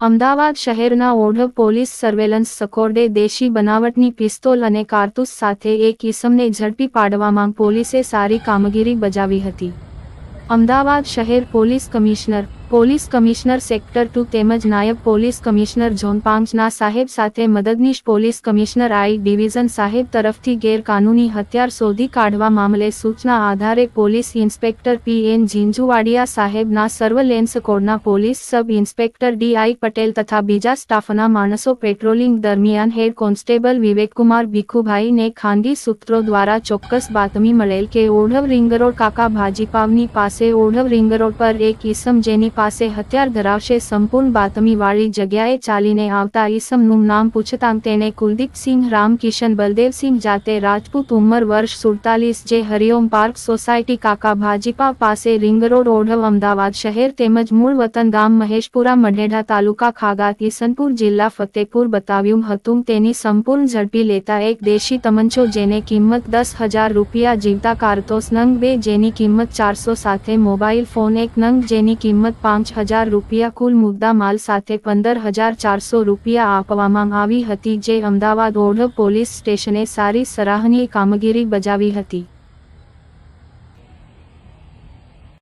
અમદાવાદ શહેરના Odhav police surveillance સકોર્ડે દેશી બનાવટની પિસ્તોલ અને કારતૂસ સાથે એક ઈસમને ઝડપી પાડવામાં પોલીસે સારી કામગીરી બજાવી હતી. અમદાવાદ શહેર police commissioner police commissioner sector two તેમજ નાયબ પોલીસ કમિશનર ઝોન પાંચના સાહેબ સાથે મદદનીશ પોલીસ કમિશનર આઈ ડિવિઝન સાહેબ તરફથી ગેરકાનૂની હથિયાર શોધી કાઢવા મામલે સૂચના આધારે police inspector P N Jhinjhuvadiya સાહેબના સર્વલેન્સ કોડના police sub inspector D I Patel તથા બીજા સ્ટાફના માણસો પેટ્રોલિંગ દરમિયાન હેડ કોન્સ્ટેબલ વિવેકકુમાર ભીખુભાઈને ખાનગી સૂત્રો દ્વારા ચોક્કસ બાતમી મળેલ કે ઓઢવ રિંગરોડ કાકા ભાજીપાવની પાસે ઓઢવ રિંગરોડ પર એક ઈસમ જેની પાસે હથિયાર ધરાવશે સંપૂર્ણ બાતમીવાળી જગ્યાએ ચાલીને આવતા ઈસમનું નામ પૂછતાં તેને કુલદીપસિંહ રામકિશન બલદેવસિંહ જાતે રાજપૂત ઉંમર વર્ષ સુડતાલીસ જે હરિઓમ પાર્ક સોસાયટી કાકા ભાજીપા પાસે રિંગરોડ ઓઢવ, અમદાવાદ શહેર તેમજ મૂળ વતન ગામ મહેશપુરા મઢેઢા તાલુકા ખાગાત, ઈસનપુર જિલ્લા ફતેપુર બતાવ્યું હતું. તેની સંપૂર્ણ ઝડપી લેતા એક દેશી તમંચો જેને કિંમત દસ હજાર રૂપિયા જીવતા કારતોસ નંગ બે જેની કિંમત ચારસો સાથે મોબાઈલ ફોન એક નંગ જેની કિંમત પાંચ હજાર રૂપિયા કુલ મુદ્દા માલ સાથે પંદર હજાર ચારસો રૂપિયા આપવામાં આવી હતી, જે અમદાવાદ ઓઢ પોલીસ સ્ટેશને સારી સરાહનીય કામગીરી બજાવી હતી.